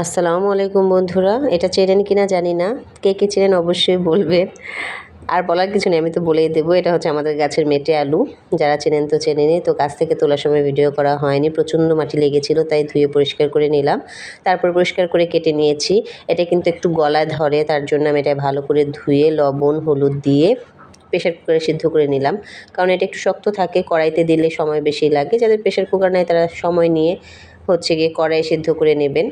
আসসালামু আলাইকুম বন্ধুরা, এটা চেনেন কিনা জানি না, কে কে চেনেন অবশ্যই বলবেন আর বলার কিছু নেই, আমি তো বলেই দেবো, এটা হচ্ছে আমাদের গাছের মেটে আলু, যারা চেনেন তো চেনেনি, তো গাছ থেকে তোলার সময় ভিডিও করা হয়নি, প্রচণ্ড মাটি লেগেছিল, তাই ধুয়ে পরিষ্কার করে নিলাম। তারপর পরিষ্কার করে কেটে নিয়েছি, এটা কিন্তু একটু গলায় ধরে, তার জন্য আমি এটা ভালো করে ধুয়ে লবণ, হলুদ দিয়ে প্রেশার কুকারে সিদ্ধ করে নিলাম। কারণ এটা একটু শক্ত থাকে, কড়াইতে দিলে সময় বেশি লাগে, যাদের প্রেশার কুকার নেয় তারা সময় নিয়ে হচ্ছে গিয়ে কড়াই সিদ্ধ করে নেবেন।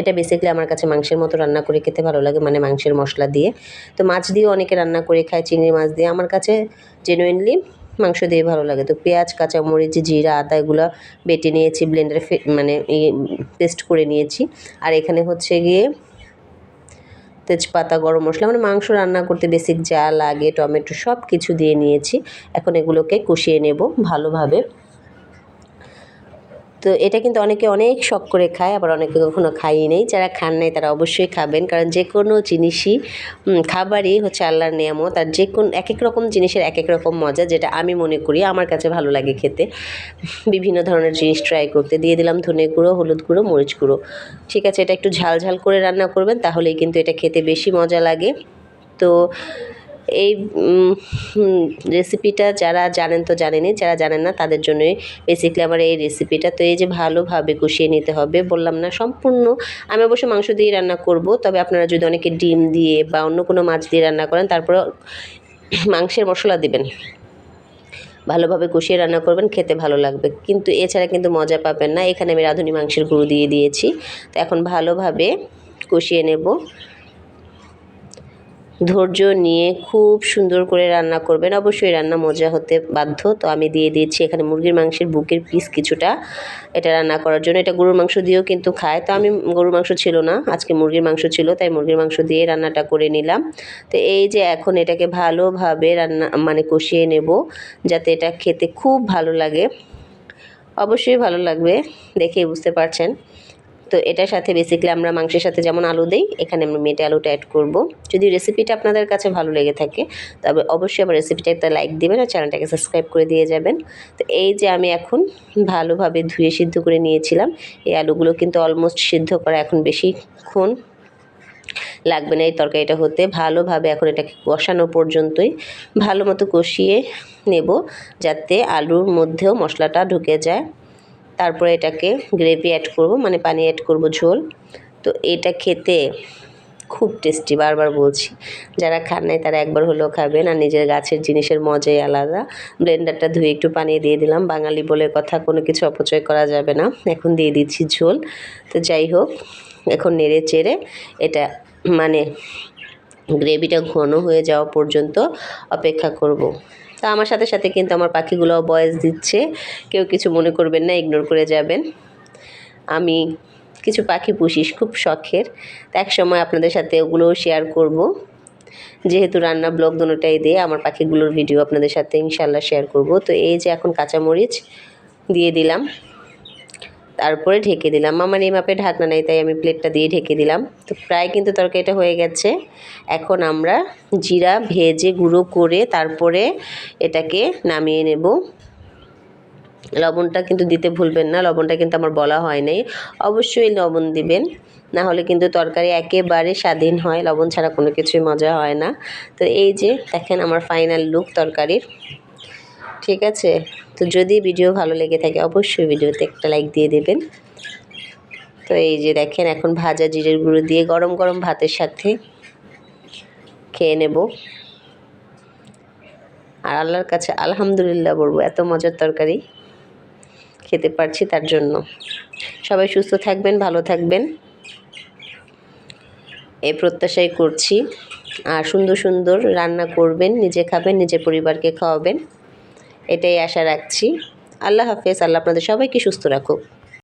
এটা বেসিক্যালি আমার কাছে মাংসের মতো রান্না করে খেতে ভালো লাগে মানে মাংসের মশলা দিয়ে। তো মাছ দিয়েও অনেকে রান্না করে খায়, চিংড়ি মাছ দিয়ে। আমার কাছে জেনুইনলি মাংস দিয়ে ভালো লাগে। তো পেঁয়াজ, কাঁচামরিচ, জিরা, আদা এগুলো বেটে নিয়েছি ব্লেন্ডারে মানে পেস্ট করে নিয়েছি। আর এখানে হচ্ছে গিয়ে তেজপাতা, গরম মশলা মানে মাংস রান্না করতে বেসিক যা লাগে, টমেটো সব কিছু দিয়ে নিয়েছি। এখন এগুলোকে কষিয়ে নেব ভালোভাবে। তো এটা কিন্তু অনেকে অনেক শখ করে খায়, আবার অনেকে কখনো খাইয়ে নেই। যারা খান নাই তারা অবশ্যই খাবেন, কারণ যে কোনো জিনিসই খাবারই হচ্ছে আল্লাহর নিয়ামত। আর যে কোন এক এক রকম জিনিসের এক এক রকম মজা, যেটা আমি মনে করি, আমার কাছে ভালো লাগে খেতে। বিভিন্ন ধরনের জিনিস ট্রাই করতে। দিয়ে দিলাম ধনে গুঁড়ো, হলুদ গুঁড়ো, মরিচ গুঁড়ো। ঠিক আছে, এটা একটু ঝাল ঝাল করে রান্না করবেন, তাহলেই কিন্তু এটা খেতে বেশি মজা লাগে। তো এই রেসিপিটা যারা জানেন তো জানেনই, যারা জানেন না তাদের জন্যই বেসিকলি আমার এই রেসিপিটা তো এই যে ভালোভাবে কষিয়ে নিতে হবে, বললাম না সম্পূর্ণ। আমি অবশ্য মাংস দিয়ে রান্না করব, তবে আপনারা যদি অনেকে ডিম দিয়ে বা অন্য কোনো মাছ দিয়ে রান্না করেন তারপর মাংসের মশলা দেবেন। ভালোভাবে কষিয়ে রান্না করবেন, খেতে ভালো লাগবে। কিন্তু এছাড়া কিন্তু মজা পাবেন না। এখানে আমি রাঁধুনি মাংসের গুঁড়ো দিয়ে দিয়েছি। তো এখন ভালোভাবে কষিয়ে নেব। ধৈর্য নিয়ে খুব সুন্দর করে রান্না করবেন। অবশ্যই রান্না মজা হতে বাধ্য। তো আমি দিয়ে দিয়েছি এখানে মুরগির মাংসের বুকের পিস কিছুটা। এটা রান্না করার জন্য। এটা গরুর মাংস দিয়েও কিন্তু খায়। তো আমি গরুর মাংস ছিল না। আজকে মুরগির মাংস ছিল, তাই মুরগির মাংস দিয়ে রান্নাটা করে নিলাম। তো এই যে এখন এটাকে ভালোভাবে রান্না মানে কষিয়ে নেব, যাতে এটা খেতে খুব ভালো লাগে। অবশ্যই ভালো লাগবে, দেখেই বুঝতে পারছেন। তো এটার সাথে বেসিক্যালি আমরা মাংসের সাথে যেমন আলু দিই, এখানে আমরা মেটে আলুটা অ্যাড করব। যদি রেসিপিটা আপনাদের কাছে ভালো লেগে থাকে, তবে অবশ্যই আমার রেসিপিটা একটা লাইক দেবেন আর চ্যানেলটাকে সাবস্ক্রাইব করে দিয়ে যাবেন। তো এই যে আমি এখন ভালোভাবে ধুয়ে সিদ্ধ করে নিয়েছিলাম, এই আলুগুলো কিন্তু অলমোস্ট সিদ্ধ করা এখন বেশিক্ষণ লাগবে না এই তরকারিটা হতে। ভালোভাবে এখন এটাকে কষানো পর্যন্তই, ভালো মতো কষিয়ে নেব যাতে আলুর মধ্যেও মশলাটা ঢুকে যায়। তারপরে এটাকে গ্রেভি অ্যাড করব মানে পানি অ্যাড করব ঝোল। তো এটা খেতে খুব টেস্টি বারবার বলছি। যারা খান নাই তারা একবার হলেও খাবেন, আর নিজের গাছের জিনিসের মজাই আলাদা। ব্লেন্ডারটা ধুয়ে একটু পানি দিয়ে দিলাম। বাঙালি বলে কথা, কোনো কিছু অপচয় করা যাবে না। এখন দিয়ে দিচ্ছি ঝোল। তো যাই হোক, এখন নেড়ে চেড়ে এটা মানে গ্রেভিটা ঘন হয়ে যাওয়া পর্যন্ত অপেক্ষা করব। তা আমার সাথে সাথে কিন্তু আমার পাখিগুলোও বয়স দিচ্ছে। কেউ কিছু মনে করবেন না ইগনোর করে যাবেন। আমি কিছু পাখি পুষিস, খুব শখের। তো এক সময় আপনাদের সাথে ওগুলোও শেয়ার করব। যেহেতু রান্না ব্লগ দুটাই দিয়ে আমার পাখিগুলোর ভিডিও আপনাদের সাথে ইনশাল্লাহ শেয়ার করব। তো এই যে এখন কাঁচামরিচ দিয়ে দিলাম। তারপরে ঢেকে দিলাম। আমার এই মাপে ঢাকনা নেই, তাই আমি প্লেটটা দিয়ে ঢেকে দিলাম। তো প্রায় কিন্তু তরকারিটা হয়ে গেছে। এখন আমরা জিরা ভেজে গুঁড়ো করে তারপরে এটাকে নামিয়ে নেব। লবণটা কিন্তু দিতে ভুলবেন না, লবণটা কিন্তু আমার বলা হয় নাই। অবশ্যই লবণ দিবেন, না হলে কিন্তু তরকারি একেবারে স্বাধীন হয়। লবণ ছাড়া কোনো কিছুই মজা হয় না। তো এই যে দেখেন আমার ফাইনাল লুক তরকারির। ঠিক আছে? তো যদি ভিডিও ভালো লেগে থাকে, অবশ্যই ভিডিওতে একটা লাইক দিয়ে দেবেন। তো এই যে দেখেন, এখন ভাজা জিরের গুঁড়ো দিয়ে গরম গরম ভাতের সাথে খেয়ে নেব। আর আল্লাহর কাছে আলহামদুলিল্লাহ বলব, এত মজার তরকারি খেতে পারছি তার জন্য। সবাই সুস্থ থাকবেন, ভালো থাকবেন। এই প্রত্যাশাই করছি। আর সুন্দর সুন্দর রান্না করবেন, নিজে খাবেন, নিজের পরিবারকে খাওয়াবেন। এটাই আশা রাখছি। আল্লাহ হাফেজ আল্লাহ আপনাদের সবাইকে সুস্থ রাখুক।